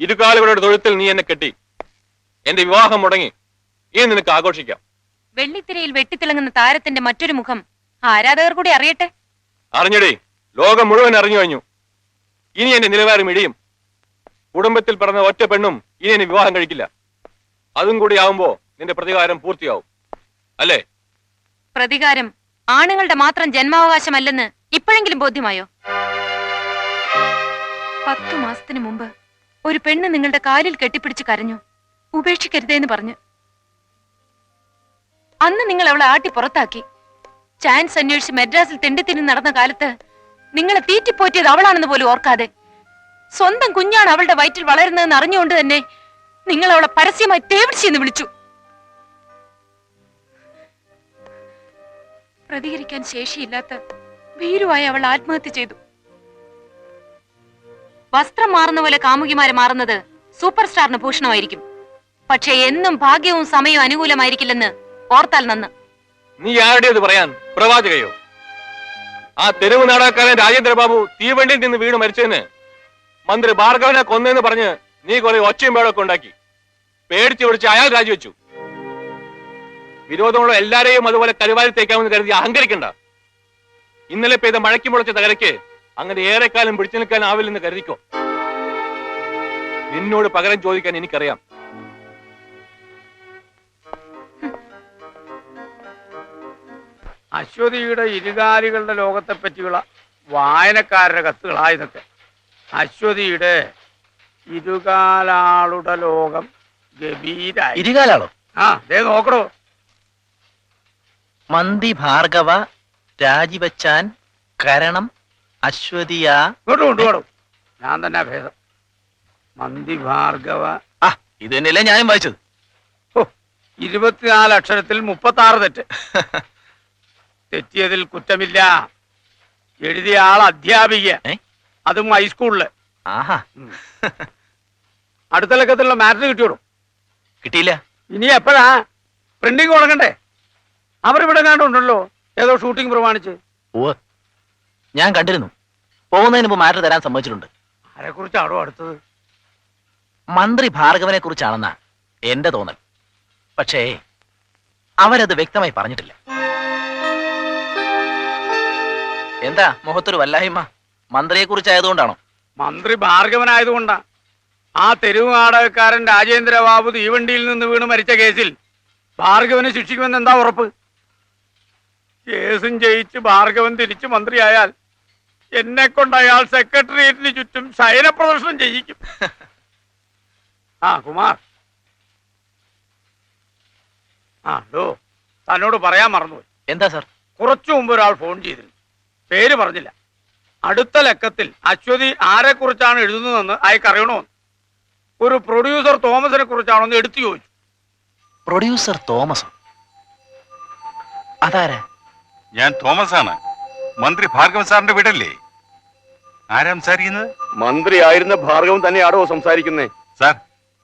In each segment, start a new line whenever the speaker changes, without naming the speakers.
ഇരുകാലുകളുടെ തൊഴുത്തിൽ നീ എന്നെ കെട്ടി. എന്റെ വിവാഹം മുടങ്ങി. ഇനി നിനക്ക് ആഘോഷിക്കാം.
വെള്ളിത്തിരയിൽ വെട്ടിത്തിളങ്ങുന്ന താരത്തിന്റെ മറ്റൊരു മുഖം ആരാധകർ കൂടി അറിയട്ടെ?
അറിഞ്ഞടേ ലോകം മുഴുവൻ അറിഞ്ഞു കഴിഞ്ഞു. ഇനി എന്റെ നിലവാരം ഇടിയും. കുടുംബത്തിൽ പിറന്ന ഒറ്റ പെണ്ണും ഇനി എന്നെ വിവാഹം കഴിക്കില്ല. അതും കൂടി ആവുമ്പോ നിന്റെ പ്രതികാരം പൂർത്തിയാവും. അല്ലേ?
പ്രതികാരം ആണുങ്ങളുടെ മാത്രം ജന്മാവകാശമല്ലെന്ന് ഇപ്പോഴെങ്കിലും ബോധ്യമായോ? പത്തു മാസത്തിന് മുമ്പ് ഒരു പെണ്ണ് നിങ്ങളുടെ കാലിൽ കെട്ടിപ്പിടിച്ച് കരഞ്ഞു. ഉപേക്ഷിക്കരുതേന്ന് പറഞ്ഞു. അന്ന് നിങ്ങൾ അവളെ ആട്ടി പുറത്താക്കി. ചാൻസ് അന്വേഷിച്ച് മെഡ്രാസിൽ തെണ്ടിത്തിരി നടന്ന കാലത്ത് നിങ്ങളെ തീറ്റിപ്പോറ്റിയത് അവളാണെന്ന് പോലും ഓർക്കാതെ. സ്വന്തം കുഞ്ഞാണ് അവളുടെ വയറ്റിൽ വളരുന്നതെന്ന് അറിഞ്ഞുകൊണ്ട് തന്നെ നിങ്ങൾ അവളെ പരസ്യമായി തേവിടിച്ച് എന്ന് വിളിച്ചു. പ്രതികരിക്കാൻ ശേഷിയില്ലാത്ത ഭീരുവായി അവൾ ആത്മഹത്യ ചെയ്തു. വസ്ത്രം മാറുന്ന പോലെ കാമുകിമാര് മാറുന്നത് സൂപ്പർ സ്റ്റാറിന് ഭൂഷണമായിരിക്കും. പക്ഷെ എന്നും ഭാഗ്യവും സമയവും അനുകൂലമായിരിക്കില്ലെന്ന് ഓർത്താൽ നന്ന്.
നീ ആരുടേത് പറയാൻ? പ്രവാചകയോ? ആ തെരുവ് രാജേന്ദ്ര ബാബു തീവണ്ടിയിൽ നിന്ന് വീണ് മരിച്ചതിന് മന്ത്രി ഭാർഗവനെ കൊന്നെന്ന് പറഞ്ഞ് നീ കുറെ ഒച്ചയും പേടൊക്കെ ഉണ്ടാക്കി. പേടിച്ച് പിടിച്ച് അയാൾ രാജിവെച്ചു. വിരോധമുള്ള എല്ലാരെയും അതുപോലെ കരുവാരി തേക്കാമെന്ന് കരുതി അഹങ്കരിക്കണ്ട. ഇന്നലെ പെയ്ത മഴയ്ക്ക് മുളച്ച തകരയ്ക്ക് അങ്ങനെ ഏറെക്കാലം പിടിച്ചു നിൽക്കാൻ ആവില്ലെന്ന് കരുതിക്കോ? നിന്നോട് പകരം ചോദിക്കാൻ എനിക്കറിയാം.
അശ്വതിയുടെ ഇരുകാലികളുടെ ലോകത്തെ പറ്റിയുള്ള വായനക്കാരുടെ കത്തുകളാ ഇതൊക്കെ. അശ്വതിയുടെ ഇരുകാലാളുടെ ലോകം ഗംഭീരായി.
ഇരുകാലാളോ?
ആ ദേ നോക്കണോ
മന്തി ഭാർഗവ രാജിവച്ചാൻ കരണം അശ്വതിയ?
ഇങ്ങോട്ട് കൊണ്ടുപോടും ഞാൻ തന്നെ ഭേദം. മന്തി ഭാർഗവ
ആ ഇത് തന്നെയല്ലേ ഞാനും വായിച്ചത്.
ഹോ, ഇരുപത്തിനാല് അക്ഷരത്തിൽ മുപ്പത്തി ആറ് തെറ്റ്. തെറ്റിയതിൽ കുറ്റമില്ല. എഴുതിയ ആൾ അധ്യാപിക.
ഏ?
അതും ഹൈസ്കൂളിൽ
ആഹാ.
അടുത്ത ലക്കത്തിലുള്ള മാറ്റർ കിട്ടിയോളൂ
കിട്ടിയില്ല.
ഇനി എപ്പോഴാ? പ്രിന്റിംഗ് തുടങ്ങണ്ടേ അവരിവിടെ കണ്ടുണ്ടല്ലോ ഏതോ ഷൂട്ടിംഗ് പ്രമാണിച്ച്.
ഓ ഞാൻ കണ്ടിരുന്നു. പോകുന്നതിന് മുമ്പ് മാറ്റർ തരാൻ സമ്മതിച്ചിട്ടുണ്ട്.
അടുത്തത്?
മന്ത്രി ഭാർഗവനെ കുറിച്ചാണെന്നാ എന്റെ തോന്നൽ. പക്ഷേ അവരത് വ്യക്തമായി പറഞ്ഞിട്ടില്ല. എന്താ മുഖത്തൊരു വല്ലായ്മ? മന്ത്രിയെ കുറിച്ചായതുകൊണ്ടാണോ
മന്ത്രി ഭാർഗവനായതുകൊണ്ടാ. ആ തെരുവ് നാടകക്കാരൻ രാജേന്ദ്ര ബാബു തീവണ്ടിയിൽ നിന്ന് വീണ് മരിച്ച കേസിൽ ഭാർഗവനെ ശിക്ഷിക്കുമെന്ന് എന്താ ഉറപ്പ്? കേസും ജയിച്ച് ഭാർഗവൻ തിരിച്ചു മന്ത്രിയായാൽ എന്നെ കൊണ്ട് അയാൾ സെക്രട്ടേറിയറ്റിന് ചുറ്റും ശയന പ്രദർശനം ചെയ്യിക്കും. ആ കുമാർ. ആ ഡോ തന്നോട് പറയാൻ മറന്നുപോയി.
എന്താ സാർ?
കുറച്ചു മുമ്പ് ഒരാൾ ഫോൺ ചെയ്തിരുന്നു. പേര് പറഞ്ഞില്ല. അടുത്ത ലക്കത്തിൽ അശ്വതി ആരെ കുറിച്ചാണ് എഴുതുന്നതെന്ന് അയക്ക് അറിയണമെന്ന്. ഒരു പ്രൊഡ്യൂസർ തോമസിനെ കുറിച്ചാണെന്ന് എടുത്തു ചോദിച്ചു.
Producer Thomas? അതാരാ?
ഞാൻ തോമസ് ആണ് മന്ത്രി ഭാർഗവൻ സാറിന്റെ വീടല്ലേ? ആരാ സംസാരിക്കുന്നത്?
മന്ത്രി ആയിരുന്ന ഭാർഗവൻ തന്നെയാണോ സംസാരിക്കുന്നേ?
സാർ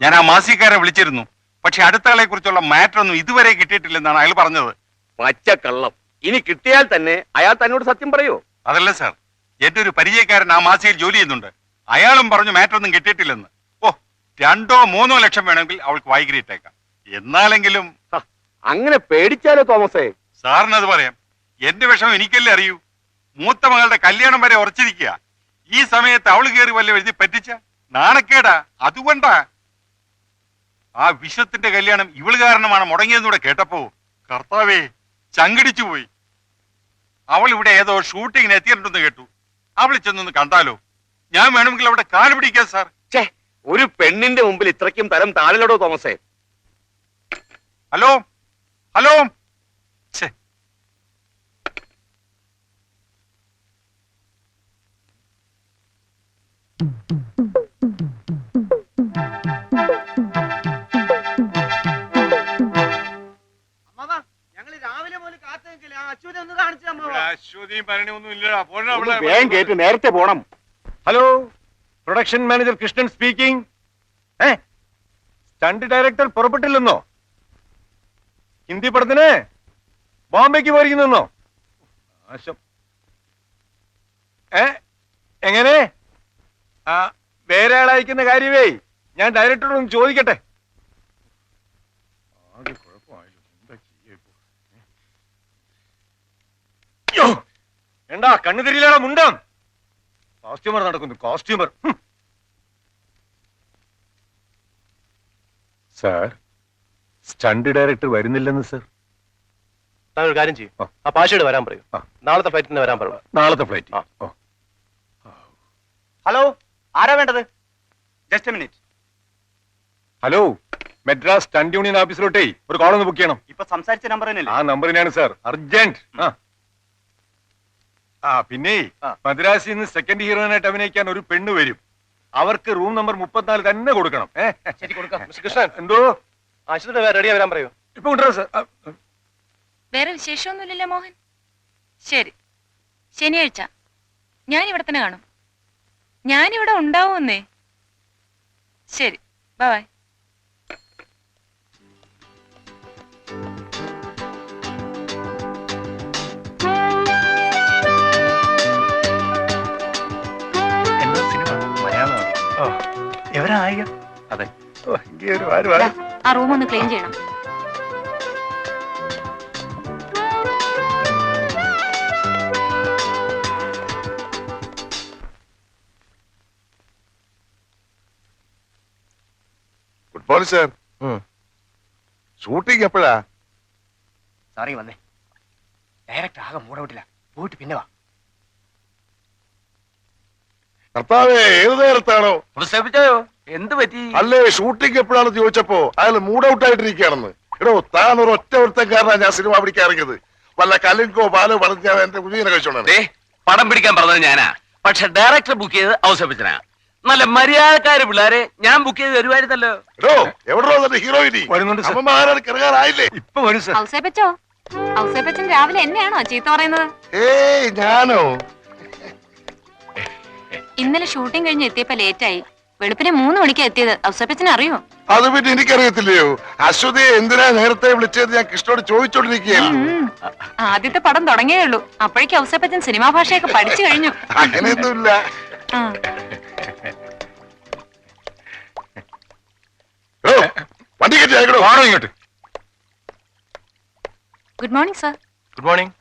ഞാൻ ആ മാസികക്കാരെ വിളിച്ചിരുന്നു. പക്ഷെ അടുത്തകളെ കുറിച്ചുള്ള മാറ്റർ ഒന്നും ഇതുവരെ കിട്ടിയിട്ടില്ലെന്നാണ് അയാൾ പറഞ്ഞത്.
പച്ചക്കള്ളം. ഇനി കിട്ടിയാൽ തന്നെ അയാൾ തന്നോട് സത്യം പറയോ?
അതല്ല സാർ എന്റെ ഒരു പരിചയക്കാരൻ ആ മാസികയിൽ ജോലി ചെയ്യുന്നുണ്ട്. അയാളും പറഞ്ഞു മാറ്റർ ഒന്നും കിട്ടിയിട്ടില്ലെന്ന്. ഓ രണ്ടോ മൂന്നോ ലക്ഷം വേണമെങ്കിൽ അവൾക്ക് വൈകിട്ടേക്കാം എന്നാലെങ്കിലും
അങ്ങനെ പേടിച്ചാലോ തോമസേ?
സാറിനത് അത് പറയാം. എന്റെ വിഷമം എനിക്കല്ലേ അറിയൂ? മൂത്ത മകളുടെ കല്യാണം വരെ ഉറച്ചിരിക്കുക. ഈ സമയത്ത് അവൾ കയറി വല്ല എഴുതി പറ്റിച്ച? നാണക്കേടാ. അതുകൊണ്ടാ. ആ വിശ്വത്തിന്റെ കല്യാണം ഇവൾ കാരണമാണ് മുടങ്ങിയെന്നൂടെ കേട്ടപ്പോ കർത്താവേ ചങ്കിടിച്ചു പോയി. അവൾ ഇവിടെ ഏതോ ഷൂട്ടിങ്ങിന് എത്തിയിട്ടുണ്ടെന്ന് കേട്ടു. അവൾ ചെന്നൊന്ന് കണ്ടാലോ? ഞാൻ വേണമെങ്കിൽ അവിടെ കാൽ പിടിക്കാം സാർ.
ഛേ ഒരു പെണ്ണിന്റെ മുമ്പിൽ ഇത്രയ്ക്കും തരം താളിലടോ തോമസേ.
ഹലോ? ഹലോ? ഛേ
വേഗം കേട്ട് നേരത്തെ പോണം. Hello production manager Krishnan speaking ഏ സ്റ്റണ്ട് ഡയറക്ടർ പുറപ്പെട്ടില്ലെന്നോ? ഹിന്ദി പടത്തിന് ബോംബെക്ക് പോയിരിക്കുന്നോ ഏ എങ്ങനെ? ആ വേറെ ആളയക്കുന്ന കാര്യമേ ഞാൻ ഡയറക്ടറോട് ചോദിക്കട്ടെ. എന്താ കണ്ണു തിരിയിലാണോ മുണ്ടം? കോസ്റ്റ്യൂമർ നടക്കുന്നു കോസ്റ്റ്യൂമർ സാർ സ്റ്റണ്ട് ഡയറക്ടർ വരുന്നില്ലെന്ന് സാർ.
താങ്കൾ ഒരു കാര്യം ചെയ്യും.
ആ.
ആ പാഷയോട് വരാൻ പറയൂ. നാളത്തെ ഫ്ലൈറ്റിന് വരാൻ പറയൂ.
നാളത്തെ ഫ്ലൈറ്റ്.
ഹലോ? ആരാ വേണ്ടത്? Just minute
hello Madras stunt union ഓഫീസിലോട്ടേ ഒരു കോൾ ഒന്ന് ബുക്ക് ചെയ്യണം.
ഇപ്പൊ സംസാരിച്ച നമ്പർ തന്നെയല്ലേ?
ആ നമ്പറിനാണ് സാർ അർജന്റ് ആ. ആ പിന്നെ. മദ്രാസിൽ നിന്ന് സെക്കൻഡ് ഹീറോയിനായിട്ട് അഭിനയിക്കാൻ ഒരു പെണ്ണ് വരും. അവർക്ക് റൂം നമ്പർ മുപ്പത്തിനാല് തന്നെ കൊടുക്കണം.
ശരി കൊടുക്കാം. മിസ്റ്റർ കൃഷ്ണൻ
എന്തോ
ആശുപത്രി റെഡിയാ വരാൻ പറയൂ
ഇപ്പൊ കൊണ്ടുവരാം സാർ ആ,
വേറെ വിശേഷമൊന്നുമില്ലല്ലോ മോഹൻ. ശരി. ശനിയാഴ്ച. ഞാൻ ഇവിടെ തന്നെ കാണും. ഞാനിവിടെ ഉണ്ടാവുമെന്നേ. ശരി
ബായ്
ആ റൂം ഒന്ന് ക്ലീൻ ചെയ്യണം.
Good morning sir. ഷൂട്ടിംഗ് എപ്പോഴാ?
സാറി വന്നേ ഡയറക്ടർ ആകെ മൂടവിട്ടില്ല. പോയിട്ട് പിന്നെ വാ.
കർത്താവേ ഏത് നേരത്താണോ?
എന്ത് പറ്റി?
അല്ലേ ഷൂട്ടിംഗ് എപ്പോഴാണെന്ന് ചോദിച്ചപ്പോ അയാൾ മൂഡ് ഔട്ട് ആയിട്ടിരിക്കുകയാണെന്ന് എടോ താൻ ഒരു ഒറ്റ ഒരുത്തക്കാരനാ ഞാൻ സിനിമ പിടിക്കാൻ ഇറങ്ങിയത്. വല്ല പറഞ്ഞ് എന്റെ കുഞ്ഞിനെ
പടം പിടിക്കാൻ പറഞ്ഞത് ഞാനാ. പക്ഷെ ഡയറക്ടർ ബുക്ക് ചെയ്ത് അവസരപ്പിച്ചനാ നല്ല മര്യാദക്കാര് പിള്ളേരെ ഞാൻ ബുക്ക് ചെയ്ത് വരുമായിരുന്നല്ലോ
എടോ എവിടോ തന്റെ ഹീറോയിനി
വരുന്നുണ്ട് സാർ
അമ്മമാരാണ് കിറങ്ങാറായില്ലേ?
ഇപ്പൊ വരും സാർ
ഔസേപ്പച്ചോ ഔസേപ്പച്ചൻ രാവിലെ എന്നെയാണോ ചീത്ത പറയുന്നത്?
ഏയ് ഞാനോ?
ഇന്നലെ ഷൂട്ടിംഗ് കഴിഞ്ഞ് എത്തിയപ്പോ ലേറ്റായി വെളുപ്പിനെ മൂന്ന് മണിക്ക് എത്തിയത്. ഔസേപ്പച്ചൻ അറിയോ?
അത് പിന്നെ എനിക്കറിയത്തില്ലയോ? അശ്വതിയെ എന്തിനാ നേരത്തെ വിളിച്ചത് ഞാൻ കൃഷ്ണോട് ചോദിച്ചോണ്ടിരിക്കുകയാണ്.
ഉം. ആദ്യത്തെ പടം തുടങ്ങിയേ ഉള്ളൂ. അപ്പോഴേക്കും ഔസേപ്പച്ചൻ സിനിമാ ഭാഷയൊക്കെ പഠിച്ചു കഴിഞ്ഞു.
അങ്ങനെയൊന്നുമില്ല.
ആ.
വണ്ടി കയറ്റി അയക്കടോ
ആണോ ഇങ്ങോട്ട്.
Good morning sir
good morning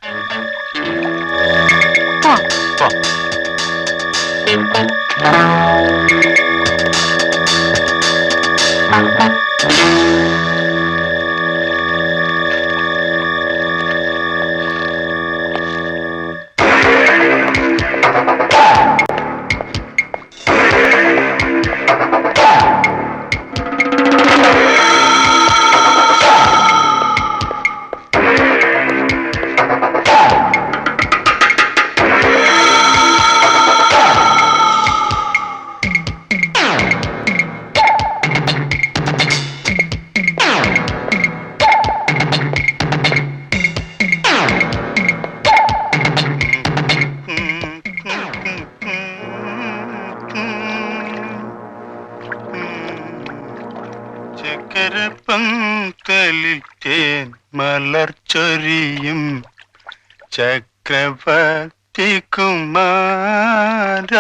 ചക്കരപ്പന്തലിൽ തേൻ മലർച്ചൊരിയും ചക്രവർത്തി കുമാര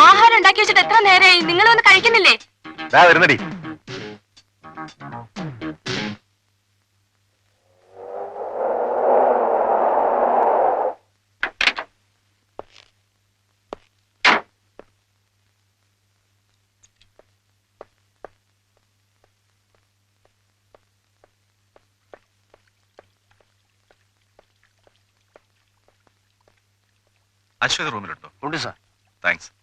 ആഹാരം ഉണ്ടാക്കി വെച്ചിട്ട് എത്ര നേരമായി നിങ്ങൾ വന്ന് കഴിക്കുന്നില്ലേ?
വരുന്നടി.
അശ്വതി റൂമിലുണ്ടോ?
ഉണ്ട് സാർ.
താങ്ക്സ്.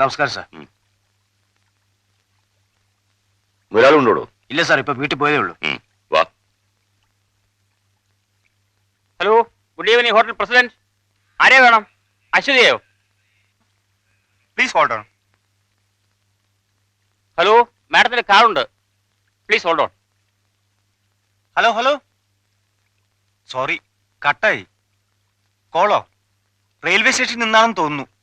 നമസ്കാരം സാർ.
ഒരാളുണ്ടോ
ഇല്ല സാർ. ഇപ്പൊ വീട്ടിൽ പോയതേ ഉള്ളൂ.
വാ.
Hello good evening hotel president. ആരെ വേണം? അശ്വതിയോ
പ്ലീസ് ഹോൾഡ് ഓൺ
ഹലോ മാഡത്തിന്റെ കാറുണ്ട്. Please hold on
hello hello. Sorry കട്ടായി. കോളോ റെയിൽവേ സ്റ്റേഷനിൽ നിന്നാണെന്ന് തോന്നുന്നു.